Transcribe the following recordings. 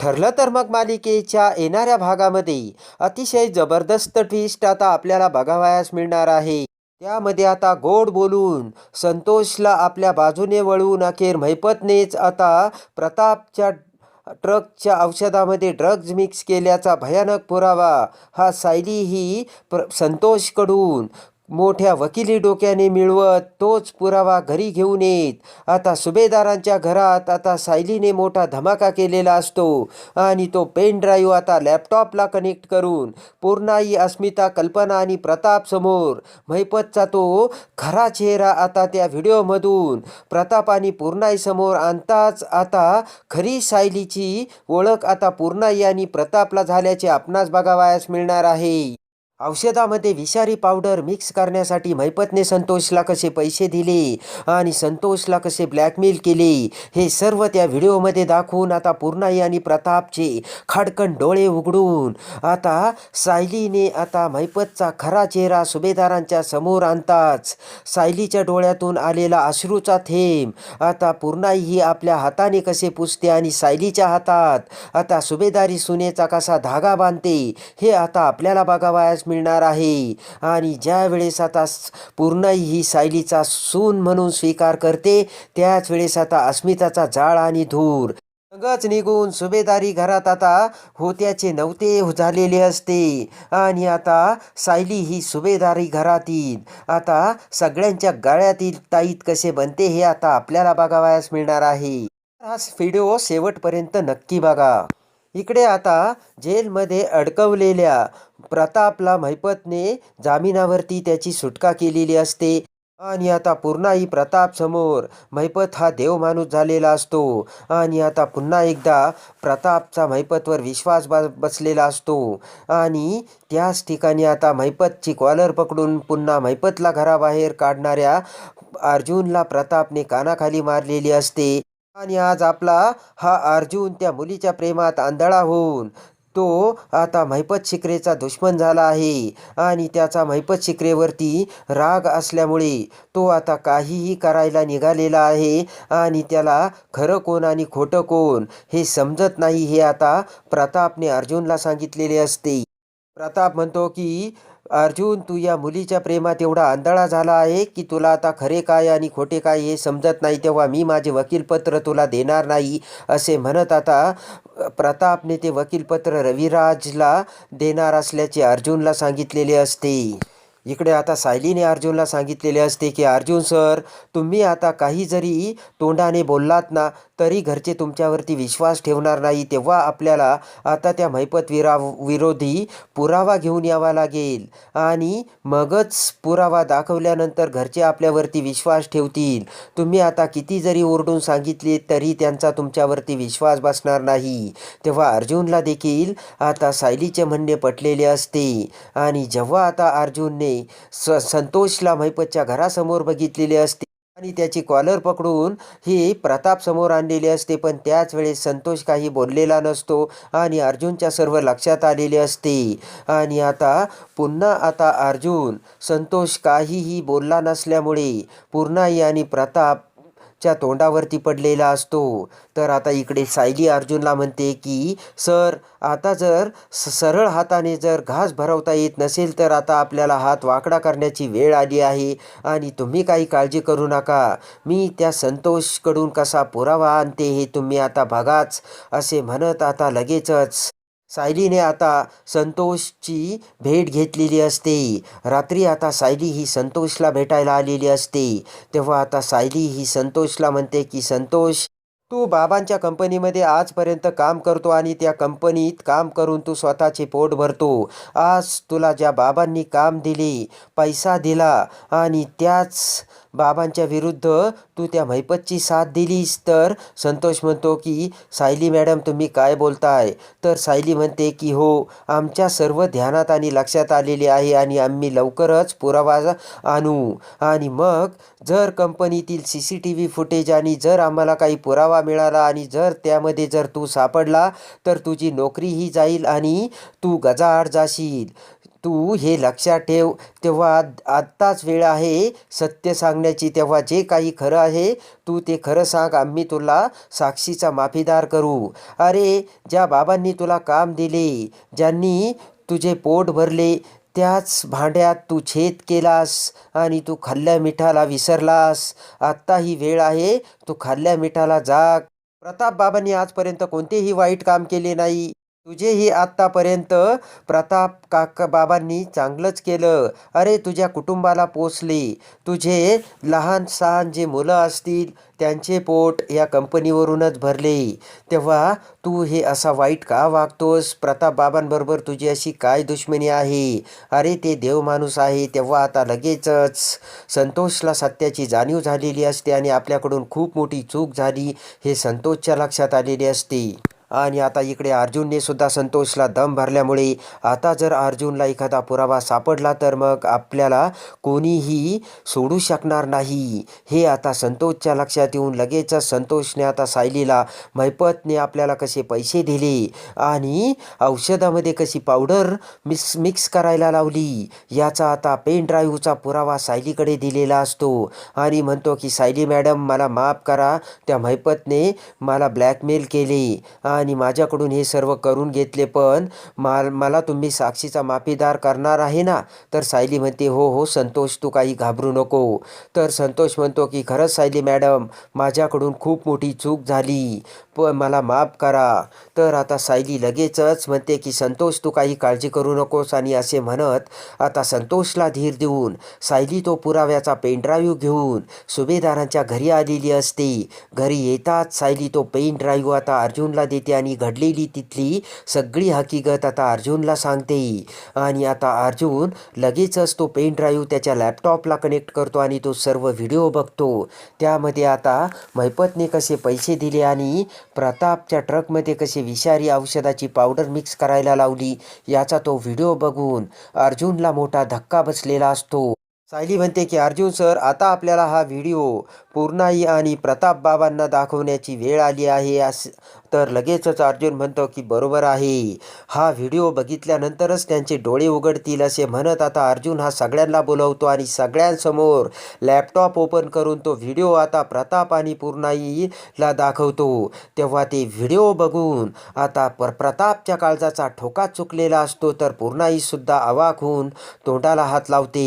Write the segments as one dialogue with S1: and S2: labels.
S1: ठरलं तर मग मालिकेच्या येणाऱ्या भागामध्ये अतिशय जबरदस्त ट्विस्ट आता आपल्याला बघावयास मिळणार आहे. त्यामध्ये आता गोड बोलून संतोषला आपल्या बाजूने वळवून अखेर महिपतनेच आता प्रतापच्या ट्रकच्या औषधामध्ये ड्रग्ज मिक्स केल्याचा भयानक पुरावा. हा सायली ही प्र संतोषकडून मोठ्या वकिली डोक्याने मिळवत तोच पुरावा घरी घेऊन येत. आता सुभेदारांच्या घरात आता सायलीने मोठा धमाका केलेला असतो आणि तो पेन ड्राईव्ह आता लॅपटॉपला कनेक्ट करून पूर्णाई अस्मिता कल्पना आणि प्रताप समोर महिपतचा तो खरा चेहरा आता त्या व्हिडिओमधून प्रताप आणि पूर्णाई समोर आणताच आता खरी सायलीची ओळख आता पूर्णाई आणि प्रतापला झाल्याचे आपणास बघावयास मिळणार आहे. औषधामध्ये विषारी पावडर मिक्स करण्यासाठी मैपतने संतोषला कसे पैसे दिले आणि संतोषला कसे ब्लॅकमेल केले हे सर्व त्या व्हिडिओमध्ये दाखवून आता पूर्णाई आणि प्रतापचे खाडकन डोळे उघडून आता सायलीने आता मैपतचा खरा चेहरा सुभेदारांच्या समोर आणताच सायलीच्या डोळ्यातून आलेला अश्रूचा थेंब आता पूर्णाई ही आपल्या हाताने कसे पुसते आणि सायलीच्या हातात आता सुभेदारी सुनेचा कसा धागा बांधते हे आता आपल्याला बघावयास मिळणार आहे. आणि ज्या वेळेस आता पूर्णाई ही सायलीचा सून म्हणून स्वीकार करते त्याच वेळेस आता अस्मिताचा जाळ आणि धूर. सगळंच निघून सुभेदारी घरात आता होत्याचे नव्हते झालेले असते. आणि आता सायली ही सुभेदारी घरातील आता सगळ्यांच्या गळ्यातील ताईत कसे बनते हे आता आपल्याला बघावयास मिळणार आहे. हा व्हिडिओ शेवटपर्यंत नक्की बघा. इकडे आता जेलमध्ये अडकवलेल्या प्रतापला महिपतने जामिनावरती त्याची सुटका केलेली असते. आणि आता पूर्णाही प्रताप समोर महिपत हा देव माणूस झालेला असतो. आणि आता पुन्हा एकदा प्रतापचा महिपतवर विश्वास बसलेला असतो. आणि त्याच ठिकाणी आता महिपतची कॉलर पकडून पुन्हा महिपतला घराबाहेर काढणाऱ्या अर्जुनला प्रतापने कानाखाली मारलेली असते. आणि आज आपला हा अर्जुन त्या मुलीच्या प्रेमात आंधळा होऊन तो आता महिपत शिकरेचा दुश्मन झाला आहे. आणि त्याचा महिपत शिकरेवरती राग असल्यामुळे तो आता काहीही करायला निघालेला आहे. आणि त्याला खरं कोण आणि खोटं कोण हे समजत नाही हे आता प्रतापने अर्जुनला सांगितलेले असते. प्रताप म्हणतो की अर्जुन तू या मुलीच्या प्रेमात एवढा आंधळा झाला आहे की तुला आता खरे काय आणि खोटे काय हे समजत नाही तेव्हा मी माझे वकीलपत्र तुला देणार नाही असे म्हणत आता प्रतापने ते वकीलपत्र रविराजला देणार असल्याचे अर्जुनला सांगितलेले असते. इकडे आता सायलीने अर्जुनला सांगितलेले असते की अर्जुन सर तुम्ही आता काही जरी तोंडाने बोललात ना तरी घरचे तुमच्यावरती विश्वास ठेवणार नाही. तेव्हा आपल्याला आता त्या मैपत विरा विरोधी पुरावा घेऊन यावा लागेल. आणि मगच पुरावा दाखवल्यानंतर घरचे आपल्यावरती विश्वास ठेवतील. तुम्ही आता किती जरी ओरडून सांगितले तरी त्यांचा तुमच्यावरती विश्वास बसणार नाही. तेव्हा अर्जुनला देखील आता सायलीचे म्हणणे पटलेले असते. आणि जेव्हा आता अर्जुनने स संतोषला महिपतच्या घरासमोर बघितलेले असते आणि त्याची कॉलर पकडून ही प्रताप समोर आणलेली असते. पण त्याच वेळेस संतोष काही बोललेला नसतो आणि अर्जुनच्या सर्व लक्षात आलेले असते. आणि आता पुन्हा आता अर्जुन संतोष काहीही बोलला नसल्यामुळे पूर्णाई आणि प्रताप च्या तोंडावरती पडलेला असतो. तर आता इकडे सायली अर्जुनला म्हणते की सर आता जर स सरळ हाताने जर घास भरवता येत नसेल तर आता आपल्याला हात वाकडा करण्याची वेळ आली आहे आणि तुम्ही काही काळजी करू नका. मी त्या संतोषकडून कसा पुरावा आणते हे तुम्ही आता बघाच असे म्हणत आता लगेचच सायलीने आता संतोषची भेट घेतलेली असते. रात्री आता सायली ही संतोषला भेटायला आलेली असते. तेव्हा आता सायली ही संतोषला म्हणते की संतोष तू बाबांच्या कंपनीमध्ये आजपर्यंत काम करतो आणि त्या कंपनीत काम करून तू स्वतःचे पोट भरतो. आज तुला ज्या बाबांनी काम दिले पैसा दिला आणि त्याच बाबांच्या विरुद्ध तू त्या महिपतची साथ दिलीस तर? संतोष म्हणतो की सायली मॅडम तुम्ही काय बोलताय? तर सायली म्हणते की हो आमच्या सर्व ध्यानात आणि लक्षात आलेले आहे आणि आम्ही लवकरच पुरावा आणू. आणि मग जर कंपनीतील C C T V footage आणि जर आम्हाला काही पुरावा मिळाला आणि जर त्यामध्ये जर तू सापडला तर तुझी नोकरीही जाईल आणि तू गजाआड जाशील. तू हे लक्षात ठेव तेव्हा आत्ताच वेळ आहे सत्य सांगण्याची. तेव्हा जे काही खरं आहे तू ते खरं सांग. आम्ही तुला साक्षीचा माफीदार करू. अरे ज्या बाबांनी तुला काम दिले ज्यांनी तुझे पोट भरले त्याच भांड्यात तू छेद केलास आणि तू खाल्ल्या मिठाला विसरलास. आत्ता ही वेळ आहे तू खाल्ल्या मिठाला जाग. प्रताप बाबांनी आजपर्यंत कोणतेही वाईट काम केले नाही. तुझेही आत्तापर्यंत प्रताप काका बाबांनी चांगलंच केलं. अरे तुझ्या कुटुंबाला पोचले तुझे लहान सहान जे मुलं असतील त्यांचे पोट या कंपनीवरूनच भरले. तेव्हा तू हे असा वाईट का वागतोस? प्रताप बाबांबरोबर तुझी अशी काय दुश्मनी आहे? अरे ते देव माणूस आहे तेव्हा आता लगेचच. संतोषला सत्याची जाणीव झालेली असते आणि आपल्याकडून खूप मोठी चूक झाली हे संतोषच्या लक्षात आलेली असते. आणि आता इकडे अर्जुनने सुद्धा संतोषला दम भरल्यामुळे आता जर अर्जुनला एखादा पुरावा सापडला तर मग आपल्याला कोणीही सोडू शकणार नाही. हे आता संतोषच्या लक्षात येऊन लगेचच संतोषने आता सायलीला मैपतने आपल्याला कसे पैसे दिले आणि औषधामध्ये कशी पावडर मिक्स मिक्स करायला लावली याचा आता पेन ड्राईव्हचा पुरावा सायलीकडे दिलेला असतो. आणि म्हणतो की सायली मॅडम मला माफ करा त्या मैपतने मला ब्लॅकमेल केले आणि माझ्याकडून हे सर्व करून घेतले पण माल मला तुम्ही साक्षीचा माफीदार करणार आहे ना? तर सायली म्हणते हो हो संतोष तू काही घाबरू नको. तर संतोष म्हणतो की खरंच सायली मॅडम माझ्याकडून खूप मोठी चूक झाली. पण मला माफ करा. तर आता सायली लगेचच म्हणते की संतोष तू काही काळजी करू नकोस. आणि असे म्हणत आता संतोषला धीर देऊन सायली तो पुराव्याचा पेनड्राईव्ह घेऊन सुभेदारांच्या घरी आलेली असते. घरी येताच सायली तो पेन ड्राईव्ह आता अर्जुनला देते आणि घडलेली तिथली सगळी हकीकत आता अर्जुनला सांगते. आणि आता अर्जुन लगेचच तो पेन ड्राईव्ह त्याच्या लॅपटॉपला कनेक्ट करतो आणि तो सर्व व्हिडिओ बघतो. त्यामध्ये आता मैपतने कसे पैसे दिले आणि प्रतापच्या ट्रकमध्ये कसे विषारी औषधाची पावडर मिक्स करायला लावली याचा तो व्हिडिओ बघून अर्जुनला मोठा धक्का बसलेला असतो. सायली म्हणते की अर्जुन सर आता आपल्याला हा व्हिडिओ पूर्णाई आणि प्रताप बाबांना दाखवण्याची वेळ आली आहे. तर लगेचच अर्जुन म्हणतो की बरोबर आहे. हा व्हिडिओ बघितल्यानंतरच त्यांचे डोळे उघडतील असे म्हणत आता अर्जुन हा सगळ्यांना बोलवतो आणि सगळ्यांसमोर लॅपटॉप ओपन करून तो व्हिडिओ आता प्रताप आणि पूर्णाईला दाखवतो. तेव्हा ते व्हिडिओ बघून आता प्र प्रतापच्या काळजाचा ठोका चुकलेला असतो तर पूर्णाईसुद्धा अवाक होऊन तोंडाला हात लावते.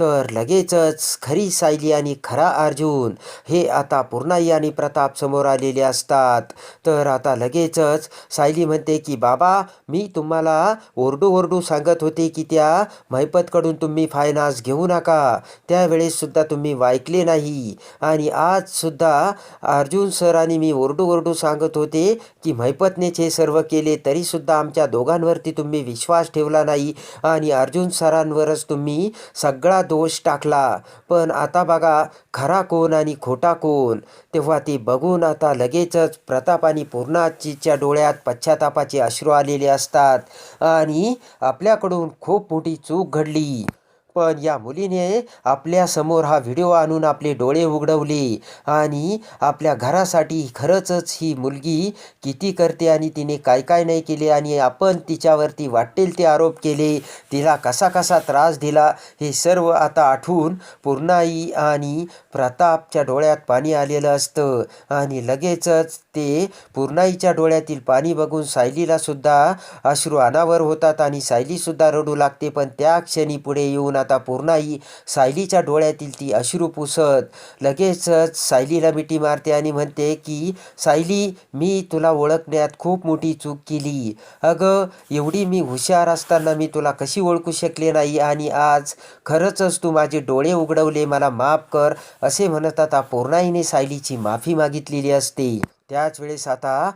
S1: तर लगेचच खरी सायली आणि खरा अर्जुन हे आता पूर्णाई आणि प्रताप समोर आलेले असतात. तर आता आता लगेचच सायली म्हणते की बाबा मी तुम्हाला ओरडू ओरडू सांगत होते की त्या महिपतकडून तुम्ही फायनान्स घेऊ नका. त्यावेळेससुद्धा तुम्ही ऐकले नाही. आणि आज सुद्धा अर्जुन सर आणि मी ओरडू ओरडू सांगत होते की महिपतनेच हे सर्व केले तरीसुद्धा आमच्या दोघांवरती तुम्ही विश्वास ठेवला नाही आणि अर्जुन सरांवरच तुम्ही सगळा दोष टाकला. पण आता बघा खरा कोण आणि खोटा कोण? तेव्हा ते बघून आता लगेचच प्रताप आणि पूर्णाजीच्या डोळ्यात पश्चातापाचे अश्रू आलेले असतात आणि आपल्याकडून खूप मोठी चूक घडली. पण या मुलीने आपल्यासमोर हा व्हिडिओ आणून आपले डोळे उघडवले. आणि आपल्या घरासाठी खरंचच ही मुलगी किती करते आणि तिने काय काय नाही केले आणि आपण तिच्यावरती वाटेल ते आरोप केले. तिला कसा कसा त्रास दिला हे सर्व आता आठवून पूर्णाई आणि प्रतापच्या डोळ्यात पाणी आलेलं असतं. आणि लगेचच ते पूर्णाईच्या डोळ्यातील पाणी बघून सायलीला सुद्धा अश्रू अनावर होतात आणि सायलीसुद्धा रडू लागते. पण त्या क्षणी पुढे येऊन आता पूर्णाई सायलीच्या डोळ्यातील ती अश्रू पुसत लगेचच सायलीला मिठी मारते आणि म्हणते की सायली मी तुला ओळखण्यात खूप मोठी चूक केली. अगं एवढी मी हुशार असताना मी तुला कशी ओळखू शकले नाही आणि आज खरंचच तू माझे डोळे उघडवले मला माफ कर असे म्हणत आता पूर्णाईने सायलीची माफी मागितलेली असते. त्याच वेळेस आता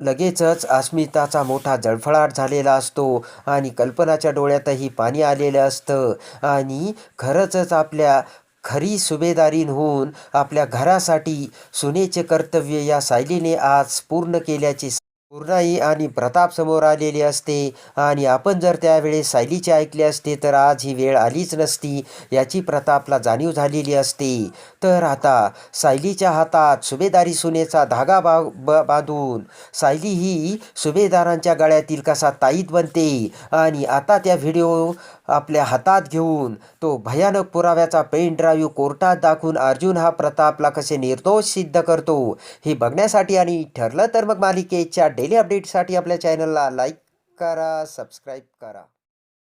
S1: लगेचच अस्मिताचा मोठा जळफळाट झालेला असतो आणि कल्पनाच्या डोळ्यातही पाणी आलेलं असतं. आणि खरंचच आपल्या खरी सुभेदारीन होऊन आपल्या घरासाठी सुनेचे कर्तव्य या सायलीने आज पूर्ण केल्याचे पूर्णाई आणि प्रताप समोर आलेले असते. आणि आपण जर त्यावेळेस सायलीचे ऐकले असते तर आज ही वेळ आलीच नसती याची प्रतापला जाणीव झालेली असते. तर आता सायलीच्या हातात सुभेदारी सुनेचा धागा बा ब बांधून सायली ही सुभेदारांच्या गळ्यातील कसा ताईत बनते आणि आता त्या व्हिडिओ आपल्या हातात घेऊन तो भयानक पुराव्याचा पेन ड्राईव्ह कोर्टात दाखवून अर्जुन हा प्रतापला कसे निर्दोष सिद्ध करतो हे बघण्यासाठी आणि ठरलं तर मग मालिकेच्या डेली अपडेटसाठी आपल्या चॅनलला लाईक करा सबस्क्राईब करा.